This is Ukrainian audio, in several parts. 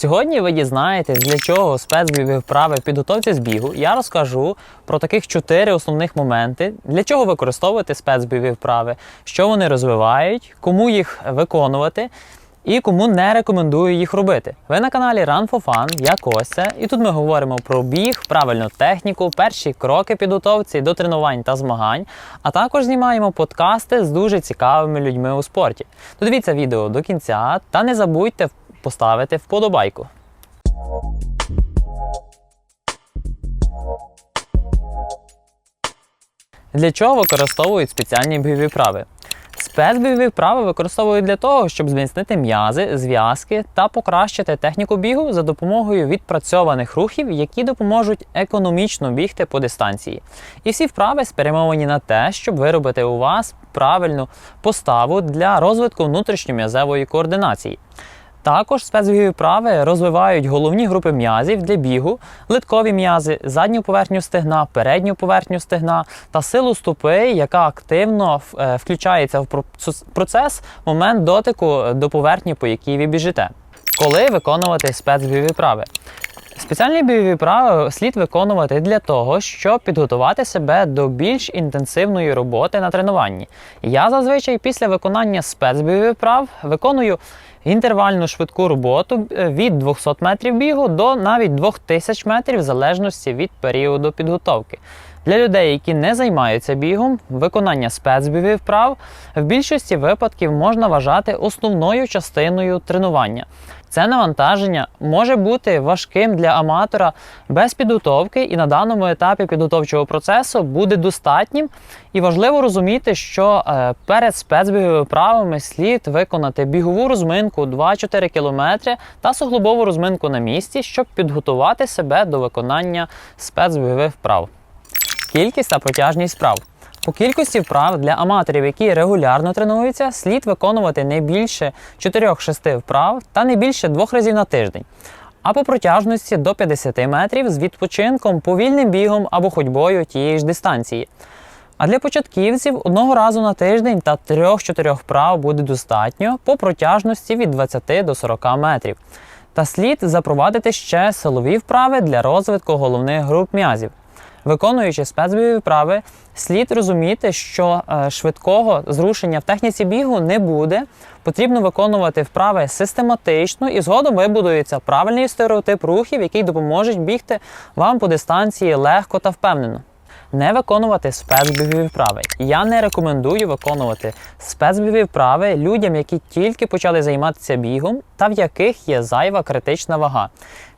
Сьогодні ви дізнаєтесь, для чого спецбійові вправи підготовці з бігу. Я розкажу про таких чотири основних моменти, для чого використовувати спецбійові вправи, що вони розвивають, кому їх виконувати. І кому не рекомендую їх робити. Ви на каналі Run for Fun, я Костя, і тут ми говоримо про біг, правильну техніку, перші кроки підготовці до тренувань та змагань, а також знімаємо подкасти з дуже цікавими людьми у спорті. Додивіться відео до кінця та не забудьте поставити вподобайку. Для чого використовують спеціальні бойові вправи? Спецбойові вправи використовують для того, щоб зміцнити м'язи, зв'язки та покращити техніку бігу за допомогою відпрацьованих рухів, які допоможуть економічно бігти по дистанції. І всі вправи спрямовані на те, щоб виробити у вас правильну поставу для розвитку внутрішньом'язевої координації. Також спецбігові вправи розвивають головні групи м'язів для бігу, литкові м'язи, задню поверхню стегна, передню поверхню стегна та силу стопи, яка активно е, включається в процес момент дотику до поверхні, по якій ви біжите. Коли виконувати спецбігові вправи? Спеціальні бойові вправи слід виконувати для того, щоб підготувати себе до більш інтенсивної роботи на тренуванні. Я зазвичай після виконання спецбойових вправ виконую інтервальну швидку роботу е, від 200 метрів бігу до навіть 2000 метрів, в залежності від періоду підготовки. Для людей, які не займаються бігом, виконання спецбігів вправ в більшості випадків можна вважати основною частиною тренування. Це навантаження може бути важким для аматора без підготовки, і на даному етапі підготовчого процесу буде достатнім. І важливо розуміти, що е, перед спецбіговими вправами слід виконати бігову розминку 2-4 км та суглобову розминку на місці, щоб підготувати себе до виконання спецбігових вправ. Кількість та протяжність вправ. По кількості вправ для аматорів, які регулярно тренуються, слід виконувати не більше 4-6 вправ та не більше 2 разів на тиждень. А по протяжності до 50 метрів з відпочинком, повільним бігом або ходьбою тієї ж дистанції. А для початківців одного разу на тиждень та 3-4 вправ буде достатньо по протяжності від 20 до 40 метрів. Та слід запровадити ще силові вправи для розвитку головних груп м'язів. Виконуючи спецбійові вправи, слід розуміти, що е, швидкого зрушення в техніці бігу не буде. Потрібно виконувати вправи систематично і згодом вибудується правильний стереотип рухів, який допоможе бігти вам по дистанції легко та впевнено не виконувати спецбігові вправи. Я не рекомендую виконувати спецбігові вправи людям, які тільки почали займатися бігом та в яких є зайва критична вага.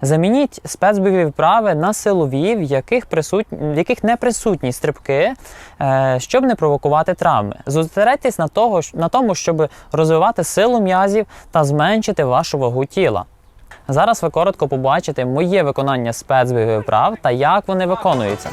Замініть спецбігові вправи на силові, в яких присутні, в яких не присутні стрибки, е, щоб не провокувати травми. Зосередьтесь на, того, на тому, щоб розвивати силу м'язів та зменшити вашу вагу тіла. Зараз ви коротко побачите моє виконання спецбігових вправ та як вони виконуються.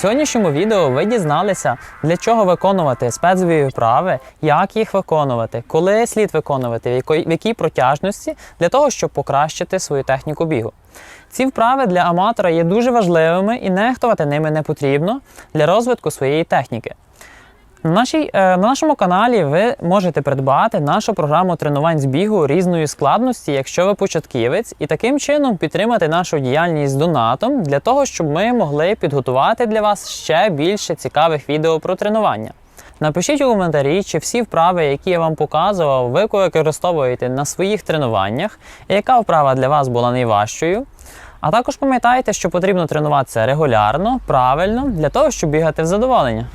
В сьогоднішньому відео ви дізналися, для чого виконувати спецові вправи, як їх виконувати, коли слід виконувати, в якій протяжності, для того, щоб покращити свою техніку бігу. Ці вправи для аматора є дуже важливими і нехтувати ними не потрібно для розвитку своєї техніки. На, нашій, е, на нашому каналі ви можете придбати нашу програму тренувань з бігу різної складності, якщо ви початківець, і таким чином підтримати нашу діяльність з донатом для того, щоб ми могли підготувати для вас ще більше цікавих відео про тренування. Напишіть у коментарі, чи всі вправи, які я вам показував, ви використовуєте на своїх тренуваннях, і яка вправа для вас була найважчою. А також пам'ятайте, що потрібно тренуватися регулярно, правильно, для того, щоб бігати в задоволення.